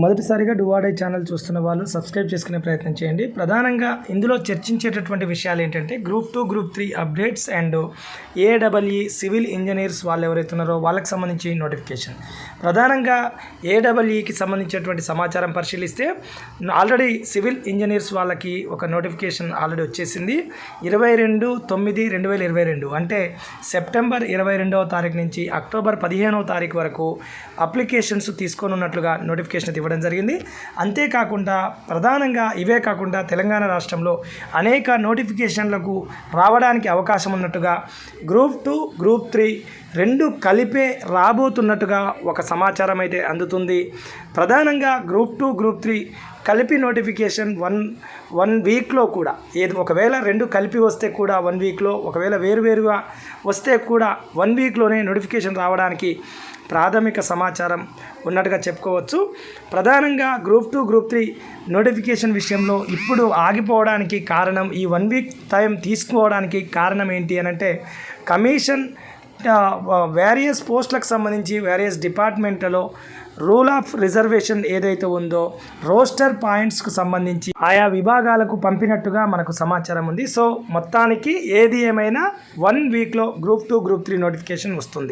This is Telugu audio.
మొదటిసారిగా డువాడై ఛానల్ చూస్తున్న వాళ్ళు సబ్స్క్రైబ్ చేసుకునే ప్రయత్నం చేయండి. ప్రధానంగా ఇందులో చర్చించేటటువంటి విషయాలు ఏంటంటే group two group three updates and AWE civil engineers వాళ్ళు ఎవరైతే ఉన్నారో వాళ్ళకి సంబంధించి నోటిఫికేషన్. ప్రధానంగా ఏడబ్ల్ఈకి సంబంధించినటువంటి సమాచారం పరిశీలిస్తే ఆల్రెడీ సివిల్ ఇంజనీర్స్ వాళ్ళకి ఒక నోటిఫికేషన్ ఆల్రెడీ వచ్చేసింది. ఇరవై రెండు తొమ్మిది రెండు వేల ఇరవై రెండు అంటే సెప్టెంబర్ ఇరవై రెండవ తారీఖు నుంచి అక్టోబర్ పదిహేనవ తారీఖు వరకు అప్లికేషన్స్ తీసుకొని ఉన్నట్లుగా నోటిఫికేషన్ ఇవ్వడం జరిగింది. అంతేకాకుండా ప్రధానంగా ఇవే కాకుండా తెలంగాణ రాష్ట్రంలో అనేక నోటిఫికేషన్లకు రావడానికి అవకాశం ఉన్నట్టుగా గ్రూప్ టూ గ్రూప్ త్రీ రెండు కలిపే రాబోతున్నట్టుగా ఒక సమాచారం అయితే అందుతుంది. ప్రధానంగా గ్రూప్ టూ గ్రూప్ త్రీ కలిపి నోటిఫికేషన్ వన్ వన్ వీక్లో కూడా. ఏది ఒకవేళ రెండు కలిపి వస్తే కూడా వన్ వీక్లో ఒకవేళ వేరువేరుగా వస్తే కూడా వన్ వీక్లోనే నోటిఫికేషన్ రావడానికి ప్రాథమిక సమాచారం ఉన్నట్టుగా చెప్పుకోవచ్చు. ప్రధానంగా group two group three notification విషయంలో ఇప్పుడు ఆగిపోవడానికి కారణం ఈ వన్ వీక్ టైం తీసుకోవడానికి కారణం ఏంటి అని అంటే కమిషన్ వేరియస్ పోస్టులకు uh, సంబంధించి వేరియస్ డిపార్ట్మెంట్లలో రూల్ ఆఫ్ రిజర్వేషన్ ఏదైతే ఉందో రోస్టర్ పాయింట్స్కు సంబంధించి ఆయా విభాగాలకు పంపినట్టుగా మనకు సమాచారం ఉంది. సో మొత్తానికి ఏది ఏమైనా వన్ వీక్లో group two group three notification వస్తుంది.